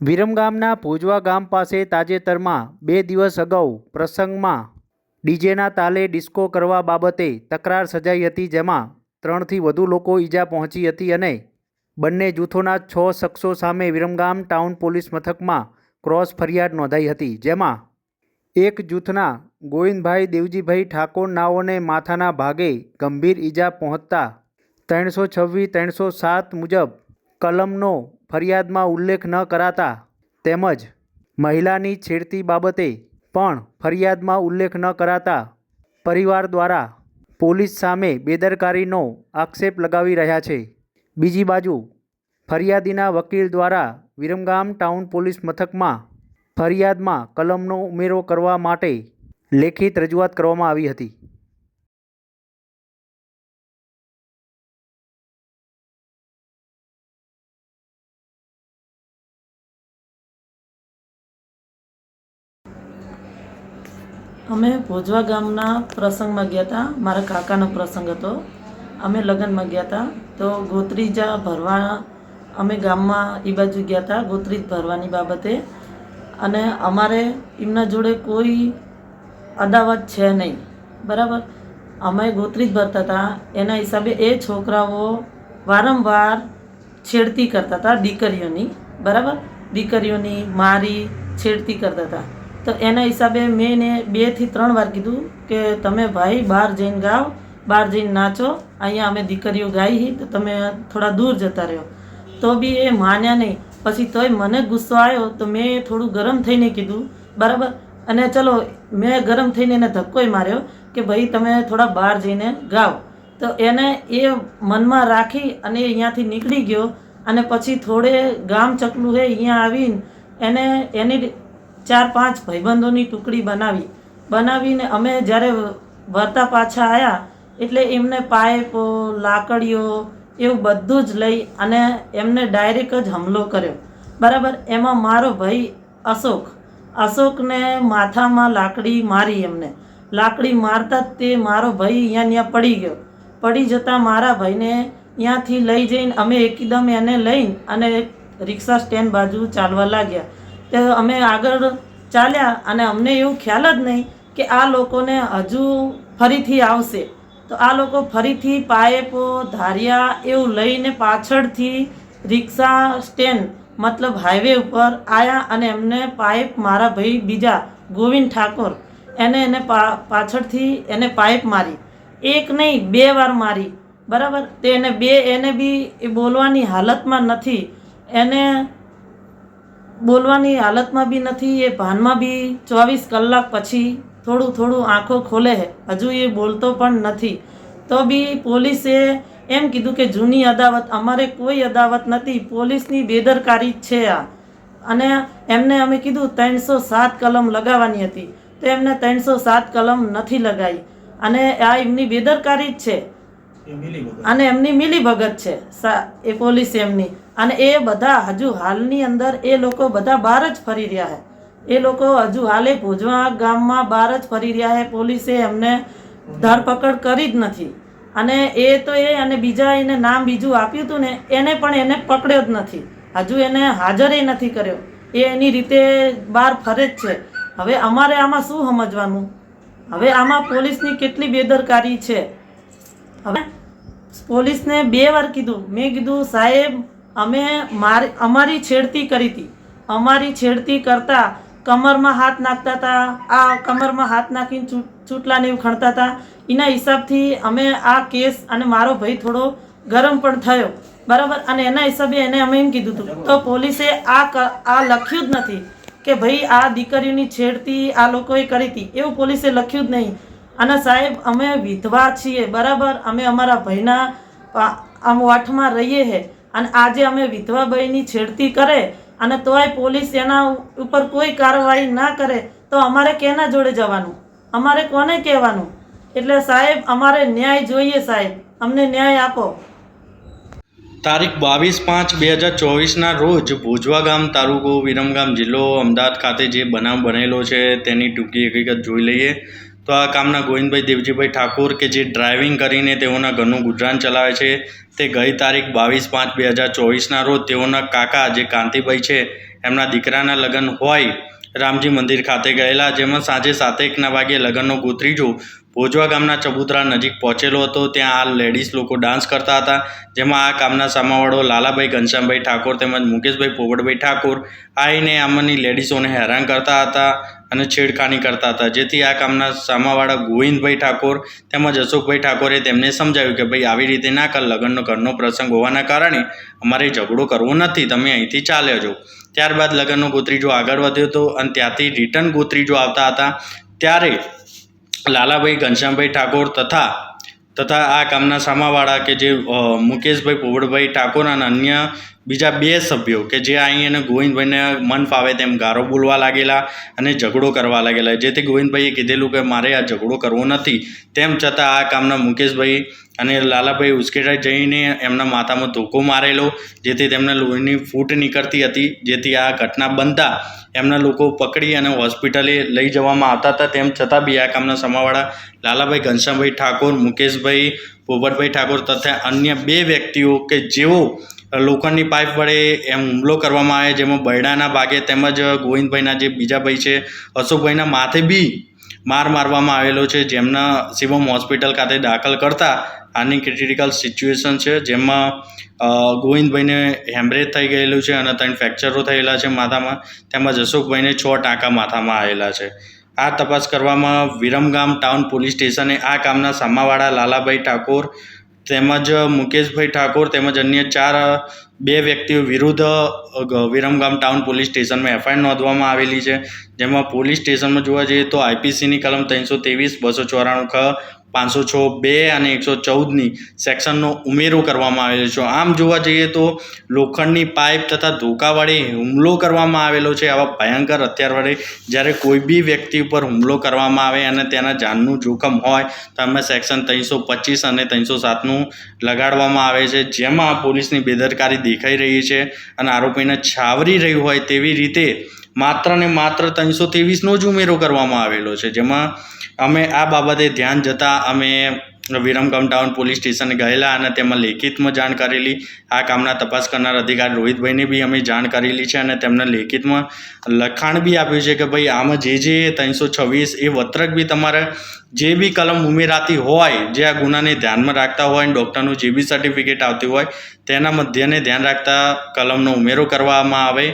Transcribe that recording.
વિરમગામના ભોજવા ગામ પાસે તાજેતરમાં બે દિવસ અગાઉ પ્રસંગમાં ડીજેના તાલે ડિસ્કો કરવા બાબતે તકરાર સજાઈ હતી, જેમાં ત્રણથી વધુ લોકો ઈજા પહોંચી હતી અને બંને જૂથોના છ શખ્સો સામે વિરમગામ ટાઉન પોલીસ મથકમાં ક્રોસ ફરિયાદ નોંધાઈ હતી, જેમાં એક જૂથના ગોવિંદભાઈ દેવજીભાઈ ઠાકોર નાઓને માથાના ભાગે ગંભીર ઈજા પહોંચતા ત્રણસો છવ્વીસ, ત્રણસો સાત મુજબ કલમનો ફરિયાદમાં ઉલ્લેખ ન કરાતા તેમજ મહિલાની છેડતી બાબતે પણ ફરિયાદમાં ઉલ્લેખ ન કરાતા પરિવાર દ્વારા પોલીસ સામે બેદરકારીનો આક્ષેપ લગાવી રહ્યા છે. બીજી બાજુ, ફરિયાદીના વકીલ દ્વારા વિરમગામ ટાઉન પોલીસ મથકમાં ફરિયાદમાં કલમનો ઉમેરો કરવા માટે લેખિત રજૂઆત કરવામાં આવી હતી. અમે ભોજવા ગામના પ્રસંગમાં ગયા હતા. મારા કાકાનો પ્રસંગ હતો. અમે લગ્નમાં ગયા હતા. તો ગોત્રીજા ભરવા અમે ગામમાં એ બાજુ ગયા હતા, ગોત્રીજ ભરવાની બાબતે. અને અમારે એમના જોડે કોઈ અદાવત છે નહીં. બરાબર? અમે ગોત્રીજ ભરતા હતા. એના હિસાબે એ છોકરાઓ વારંવાર છેડતી કરતા હતા દીકરીઓની. બરાબર? દીકરીઓની મારી છેડતી કરતા હતા. તો એના હિસાબે મેં એને બેથી ત્રણ વાર કીધું કે તમે ભાઈ બહાર જઈને ગાઓ, બહાર જઈને નાચો. અહીંયા અમે દીકરીઓ ગાઈ તો તમે થોડા દૂર જતા રહ્યો. તો બી એ માન્યા નહીં. પછી તોય મને ગુસ્સો આવ્યો, તો મેં થોડું ગરમ થઈને કીધું, બરાબર. અને ચલો, મેં ગરમ થઈને એને ધક્કોય માર્યો કે ભાઈ, તમે થોડા બહાર જઈને ગાઓ. તો એને એ મનમાં રાખી અને અહીંયાથી નીકળી ગયો. અને પછી થોડે ગામ ચકલું હે, અહીંયા આવીને એને એની ચાર પાંચ ભાઈબંધોની ટુકડી બનાવી. બનાવીને અમે જ્યારે વરતા પાછા આવ્યા એટલે એમને પાઇપો, લાકડીઓ એવું બધું જ લઈ અને એમને ડાયરેક્ટ જ હુમલો કર્યો. બરાબર? એમાં મારો ભાઈ અશોક. અશોકને માથામાં લાકડી મારી એમને. લાકડી મારતા જ તે મારો ભાઈ અહીંયા ત્યાં પડી ગયો. પડી જતાં મારા ભાઈને ત્યાંથી લઈ જઈને અમે એકદમ એને લઈને અને રિક્ષા સ્ટેન્ડ બાજુ ચાલવા લાગ્યા. તો અમે આગળ ચાલ્યા અને અમને એવું ખ્યાલ જ નહીં કે આ લોકોને હજુ ફરીથી આવશે. તો આ લોકો ફરીથી પાઇપો ધારિયા એવું લઈને પાછળથી રિક્ષા સ્ટેન્ડ, મતલબ હાઈવે ઉપર આવ્યા અને એમને પાઇપ મારા ભાઈ બીજા, ગોવિંદ ઠાકોર, એને એને પાછળથી એને પાઇપ મારી. એક નહીં, બે વાર મારી. બરાબર? તે એને બે, એને બી એ બોલવાની હાલતમાં નથી. એને બોલવાની હાલતમાં બી નથી, એ ભાનમાં બી ચોવીસ કલાક પછી થોડું થોડું આંખો ખોલે છે હજુ એ બોલતો પણ નથી. તો બી પોલીસે એમ કીધું કે જૂની અદાવત, અમારે કોઈ અદાવત નથી, પોલીસની બેદરકારી છે આ. અને એમને અમે કીધું ત્રણસો સાત કલમ લગાવવાની હતી. તો એમને ત્રણસો સાત કલમ નથી લગાવી અને આ એમની બેદરકારી જ છે. અને એમની મિલીભગત છે, સા- એ પોલીસ એમની. અને એ બધા હજુ હાલની અંદર એ લોકો બધા બહાર જ ફરી રહ્યા છે. એ લોકો હજુ હાલે ભોજવા ગામમાં બહાર જ ફરી રહ્યા છે. પોલીસે એમને ધરપકડ કરી જ નથી. અને એ તો એ અને બીજા એને નામ બીજું આપ્યું હતું ને, એને પણ એને પકડ્યો જ નથી. હજુ એને હાજરે નથી કર્યો. એ એની રીતે બહાર ફરે જ છે. હવે અમારે આમાં શું સમજવાનું? હવે આમાં પોલીસની કેટલી બેદરકારી છે? હવે પોલીસને બે વાર કીધું. મેં કીધું, સાહેબ, અમે મારી, અમારી છેડતી કરી હતી. અમારી છેડતી કરતા કમરમાં હાથ નાખતા હતા. આ કમરમાં હાથ નાખીને ચૂ, ચૂંટલાને એવું ખણતા હતા. એના હિસાબથી અમે આ કેસ અને મારો ભાઈ થોડો ગરમ પણ થયો. બરાબર? અને એના હિસાબે એને અમે એમ કીધું હતું તો પોલીસે આ આ લખ્યું જ નથી કે ભાઈ આ દીકરીઓની છેડતી આ લોકોએ કરી હતી. એવું પોલીસે લખ્યું જ નહીં. અને સાહેબ, અમે વિધવા છીએ, બરાબર? અમે અમારા ભાઈના આમ વાઠમાં રહીએ છે અને આજે અમે વિધવા ભાઈની છેડતી કરે અને તોય પોલીસ એના ઉપર કોઈ કાર્યવાહી ના કરે, તો અમારે કેના જોડે જવાનું? અમારે કોને કહેવાનું? એટલે સાહેબ, અમારે ન્યાય જોઈએ સાહેબ. અમને ન્યાય આપો. તારીખ બાવીસ પાંચ બે હજાર ચોવીસના રોજ ભોજવા ગામ તાલુકો વિરમગામ જિલ્લો અમદાવાદ ખાતે જે બનાવ બનેલો છે તેની ટૂંકી હકીકત જોઈ લઈએ. તો આ કામના ગોવિંદભાઈ દેવજીભાઈ ઠાકોર કે જે ડ્રાઇવિંગ કરીને તેઓના ઘરનું ગુજરાન ચલાવે છે, તે ગઈ તારીખ બાવીસ પાંચ બે હજાર ચોવીસના રોજ તેઓના કાકા જે કાંતિભાઈ છે, એમના દીકરાના લગ્ન હોય રામજી મંદિર ખાતે ગયેલા, જેમાં સાંજે સાતેકના વાગે લગ્નનો ગોત્રીજો ભોજવા ગામના ચબુતરા નજીક પહોંચેલો હતો. ત્યાં આ લેડીઝ લોકો ડાન્સ કરતા હતા, જેમાં આ કામના સામાવાળો લાલાભાઈ ઘનશ્યામભાઈ ઠાકોર તેમજ મુકેશભાઈ પોપટભાઈ ઠાકોર આવીને આમાંની લેડીઝોને હેરાન કરતા હતા અને છેડખાની કરતા હતા. જેથી આ કામના સામાવાળા ગોવિંદભાઈ ઠાકોર તેમજ અશોકભાઈ ઠાકોરે તેમને સમજાવ્યું કે ભાઈ, આવી રીતે ના કર, લગ્નનો ઘરનો પ્રસંગ હોવાના કારણે અમારે ઝઘડો કરવો નથી, તમે અહીંથી ચાલ્યા જાઓ. ત્યારબાદ લગ્નનો ગોત્રીજો આગળ વધ્યો હતો અને ત્યાંથી રિટર્ન ગોત્રીજો આવતા હતા, ત્યારે લાલાભાઈ ઘનશ્યામભાઈ ઠાકોર તથા તથા આ કામના સામાવાળા કે જે મુકેશભાઈ પોવડભાઈ ઠાકોર અને અન્ય બીજા બે સભ્યો કે જે અહીં એને ગોવિંદભાઈને મન ફાવે તેમ ગારો બોલવા લાગેલા અને ઝઘડો કરવા લાગેલા. જેથી ગોવિંદભાઈએ કીધેલું કે મારે આ ઝઘડો કરવો નથી. તેમ છતાં આ કામના મુકેશભાઈ અને લાલાભાઈ ઉશ્કેરાઈ જઈને એમના માથામાં ધોકો મારેલો, જેથી તેમને લોહીની ફૂટ નીકળતી હતી. જેથી આ ઘટના બનતા એમના લોકો પકડી અને હોસ્પિટલે લઈ જવામાં આવતા હતા. તેમ છતાં બી આ કામના સમાવાળા લાલાભાઈ ઘનશ્યામભાઈ ઠાકોર, મુકેશભાઈ પોપટભાઈ ઠાકોર તથા અન્ય બે વ્યક્તિઓ કે જેઓ લોખંડની પાઇપ વડે એમ હુમલો કરવામાં આવે, જેમાં બરડાના ભાગે તેમજ ગોવિંદભાઈના જે બીજા ભાઈ છે, અશોકભાઈના માથે બી માર મારવામાં આવેલો છે, જેમના શિવમ હોસ્પિટલ ખાતે દાખલ કરતા આની ક્રિટિકલ સિચ્યુએશન છે, જેમાં ગોવિંદભાઈને હેમરેજ થઈ ગયેલું છે અને ત્રણ ફ્રેક્ચરો થયેલા છે માથામાં, તેમજ અશોકભાઈને છ ટાંકા માથામાં આવેલા છે. આ તપાસ કરવામાં વિરમગામ ટાઉન પોલીસ સ્ટેશને આ કામના સામાવાળા લાલાભાઈ ઠાકોર તેમજ મુકેશભાઈ ઠાકોર તેમજ અન્ય ચાર બે વ્યક્તિઓ વિરુદ્ધ વિરમગામ ટાઉન પોલીસ સ્ટેશનમાં એફઆઈઆર નોંધવામાં આવેલી છે. જેમાં પોલીસ સ્ટેશનમાં જોવા જઈએ તો આઈપીસીની કલમ ત્રણસો ત્રેવીસ, બસો ચોરાણું ખ, પાંચસો છ બે અને એકસો ચૌદની સેક્શનનો ઉમેરો કરવામાં આવેલો છે. આમ જોવા જઈએ તો લોખંડની પાઇપ તથા ધોકાવાળી હુમલો કરવામાં આવેલો છે. આવા ભયંકર હથિયાર જ્યારે કોઈ બી વ્યક્તિ ઉપર હુમલો કરવામાં આવે અને તેના જાનનું જોખમ હોય, તો અમે સેક્શન ત્રણસો પચીસ અને ત્રણસો સાતનું લગાડવામાં આવે છે. જેમાં પોલીસની બેદરકારી દેખાઈ રહી છે અને આરોપીને છાવરી રહ્યું હોય તેવી રીતે માત્ર ને માત્ર ત્રણસો ત્રેવીસનો જ ઉમેરો કરવામાં આવેલો છે. જેમાં અમે આ બાબતે ધ્યાન જતાં અમે વિરમગામ ટાઉન પોલીસ સ્ટેશન ગયેલા અને તેમાં લેખિતમાં જાણ કરેલી. આ કામના તપાસ કરનાર અધિકારી રોહિતભાઈને બી અમે જાણ કરેલી છે અને તેમને લેખિતમાં લખાણ બી આપ્યું છે કે ભાઈ આમાં જે જે ત્રણસો છવ્વીસ એ વત્રક બી તમારે જે બી કલમ ઉમેરાતી હોય, જે આ ગુનાને ધ્યાનમાં રાખતા હોય અને ડૉક્ટરનું જે બી સર્ટિફિકેટ આવતી હોય, તેના મધ્યને ધ્યાન રાખતા કલમનો ઉમેરો કરવામાં આવે.